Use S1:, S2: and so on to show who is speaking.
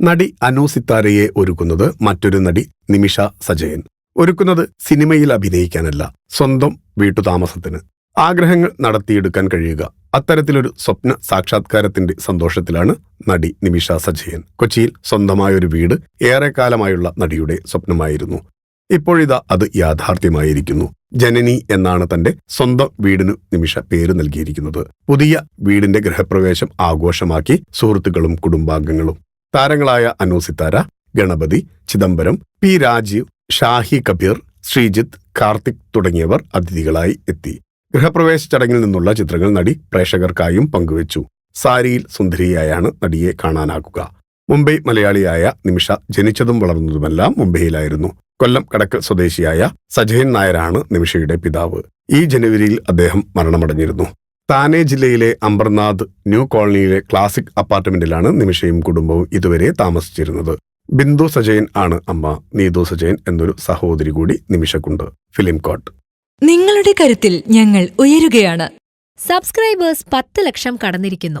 S1: നടി അനു സിത്താരയെ ഒരുക്കുന്നത് മറ്റൊരു നടി നിമിഷ സജയൻ. ഒരുക്കുന്നത് സിനിമയിൽ അഭിനയിക്കാനല്ല സ്വന്തം വീട്ടുതാമസത്തിന്. ആഗ്രഹങ്ങൾ നടത്തിയെടുക്കാൻ കഴിയുക. അത്തരത്തിലൊരു സ്വപ്ന സാക്ഷാത്കാരത്തിന്റെ സന്തോഷത്തിലാണ് നടി നിമിഷ സജയൻ. കൊച്ചിയിൽ സ്വന്തമായൊരു വീട് ഏറെക്കാലമായുള്ള നടിയുടെ സ്വപ്നമായിരുന്നു. ഇപ്പോഴിതാ അത് യാഥാർത്ഥ്യമായിരിക്കുന്നു. ജനനി എന്നാണ് തന്റെ സ്വന്തം വീടിനു നിമിഷ പേര് നൽകിയിരിക്കുന്നത്. പുതിയ വീടിന്റെ ഗൃഹപ്രവേശം ആഘോഷമാക്കി സുഹൃത്തുക്കളും കുടുംബാംഗങ്ങളും. താരങ്ങളായ അനൂസിത്താര ഗണപതി ചിദംബരം പി രാജീവ് ഷാഹി കബീർ ശ്രീജിത്ത് കാർത്തിക് തുടങ്ങിയവർ അതിഥികളായി എത്തി. ഗൃഹപ്രവേശ ചടങ്ങിൽ നിന്നുള്ള ചിത്രങ്ങൾ നടി പ്രേക്ഷകർക്കായും പങ്കുവച്ചു. സാരിയിൽ സുന്ദരിയായാണ് നടിയെ കാണാനാകുക മുംബൈ മലയാളിയായ നിമിഷ ജനിച്ചതും വളർന്നതുമെല്ലാം മുംബൈയിലായിരുന്നു. കൊല്ലം കടക്കൽ സ്വദേശിയായ സജയൻ നായരാണ് നിമിഷയുടെ പിതാവ്. ഈ ജനുവരിയിൽ അദ്ദേഹം മരണമടഞ്ഞിരുന്നു. താനെ ജില്ലയിലെ അംബർനാഥ് ന്യൂ കോളനിയിലെ ക്ലാസിക് അപ്പാർട്ട്മെന്റിലാണ് നിമിഷയും കുടുംബവും ഇതുവരെ താമസിച്ചിരുന്നത്. ബിന്ദു സജയൻ ആണ് അമ്മ. നീതു സജയൻ എന്നൊരു സഹോദരി കൂടി നിമിഷക്കുണ്ട്. Film coat.
S2: നിങ്ങളുടെ കരുത്തിൽ ഞങ്ങൾ ഉയരുകയാണ്.
S3: സബ്സ്ക്രൈബേഴ്സ് പത്ത് ലക്ഷം കടന്നിരിക്കുന്നു.